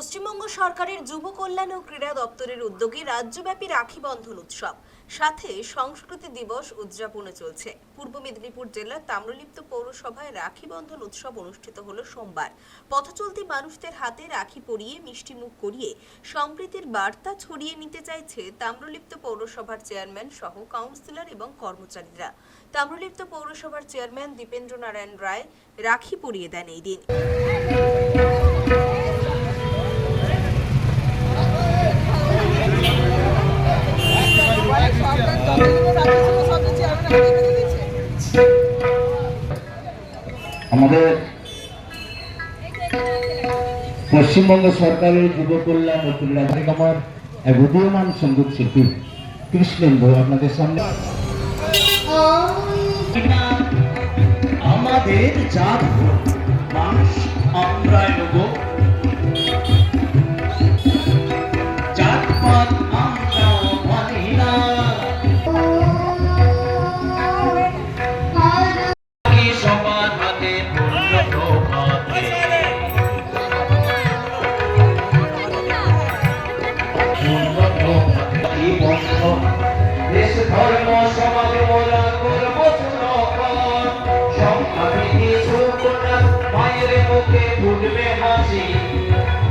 পশ্চিমবঙ্গ সরকারের যুব কল্যাণ ও ক্রীড়া দপ্তরের উদ্যোগে রাজ্যব্যাপী রাখি বন্ধন উৎসব। সাথে সংস্কৃতি দিবস উদযাপনে চলছে। পূর্ব মেদিনীপুর জেলার তাম্রলিপ্ত পৌরসভায় রাখি বন্ধন উৎসব অনুষ্ঠিত হলো সোমবার। পথচলতি মানুষদের হাতে রাখি পরিয়ে, মিষ্টি মুখ করিয়ে, সম্প্রীতির বার্তা ছড়িয়ে নিতে চাইছে তাম্রলিপ্ত পৌরসভার চেয়ারম্যান সহ কাউন্সিলর এবং কর্মচারীরা। তাম্রলিপ্ত পৌরসভার চেয়ারম্যান দীপেন্দ্র নারায়ণ রায় রাখি পরিয়ে দেন এই দিন। আমাদের পশ্চিমবঙ্গ সরকারের যুব কল্যাণ ও থেকে আমার এক উদীয়মান সংগীত শিল্পী কৃষ্ণেন্দু আপনাদের সামনে। আমাদের জাত মানুষ আমরা ধর্ম সমাজ মোরা করব সুরক্ষণ সংখ্যাতে মায়ের মুখে ফুটবে হাসি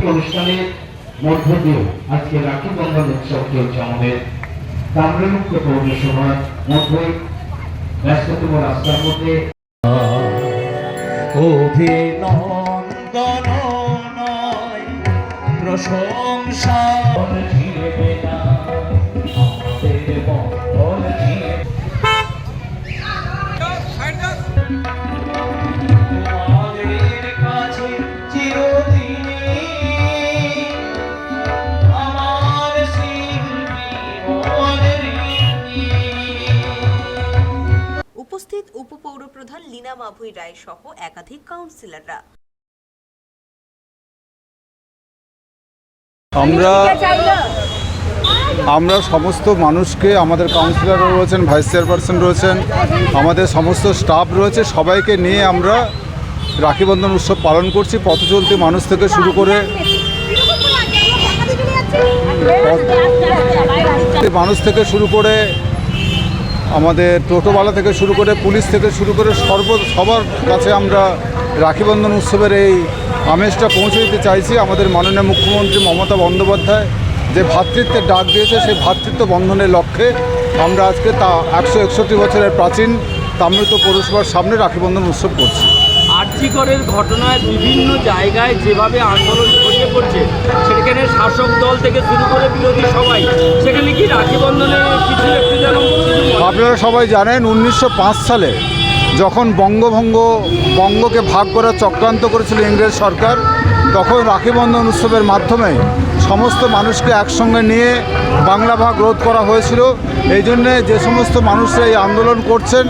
অনুষ্ঠানের মধ্য দিয়ে আজকে রাখি বন্ধন উৎসব চলছে আমাদের। তাম্রমুক্ত পৌরসভার মধ্যে ব্যস্ততম রাস্তার মধ্যে অভিনন্দন প্রশংসা। উপস্থিত উপপৌর প্রধান লীনা মাভুই রায় সহ একাধিক কাউন্সিলররা। আমরা আমরা সমস্ত মানুষকে আমাদের কাউন্সিলর রয়েছেন ভাইস চেয়ারপারসন রয়েছেন আমাদের সমস্ত স্টাফ রয়েছে সবাইকে নিয়ে আমরা রাখি বন্ধন উৎসব পালন করছি পথ চলতি মানুষ থেকে শুরু করে মানুষ থেকে শুরু করে আমাদের টোটোওয়ালা থেকে শুরু করে পুলিশ থেকে শুরু করে সর্ব সবার কাছে আমরা রাখিবন্ধন উৎসবের এই আমেজটা পৌঁছে দিতে চাইছি। আমাদের মাননীয় মুখ্যমন্ত্রী মমতা বন্দ্যোপাধ্যায় যে ভ্রাতৃত্বের ডাক দিয়েছে, সেই ভাতৃত্ব বন্ধনের লক্ষ্যে আমরা আজকে তা একশো একষট্টি বছরের প্রাচীন তামৃত পৌরসভার সামনে রাখিবন্ধন উৎসব করছি। আর্যিকরের ঘটনায় বিভিন্ন জায়গায় যেভাবে আন্দোলন ছড়িয়ে পড়ছে, সেখানে শাসক দল থেকে শুরু করে বিরোধী সবাই, সেখানে কি রাখি বন্ধনে কিছু একটু যেন আপনারা সবাই জানেন, উনিশশো পাঁচ সালে যখন বঙ্গভঙ্গ, বঙ্গকে ভাগ করার চক্রান্ত করেছিল ইংরেজ সরকার, তখন রাখি বন্ধন উৎসবের মাধ্যমে সমস্ত মানুষকে একসঙ্গে নিয়ে বাংলা ভাগ রোধ করা হয়েছিল। এই জন্যে যে সমস্ত মানুষরা এই আন্দোলন করছেন,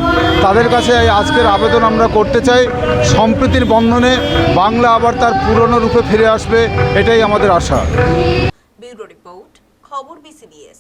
তাদের কাছে এই আজকের আবেদন আমরা করতে চাই। সম্প্রীতির বন্ধনে বাংলা আবার তার পুরনো রূপে ফিরে আসবে, এটাই আমাদের আশা। ব্যুরো রিপোর্ট, খবর বিসিবিএস।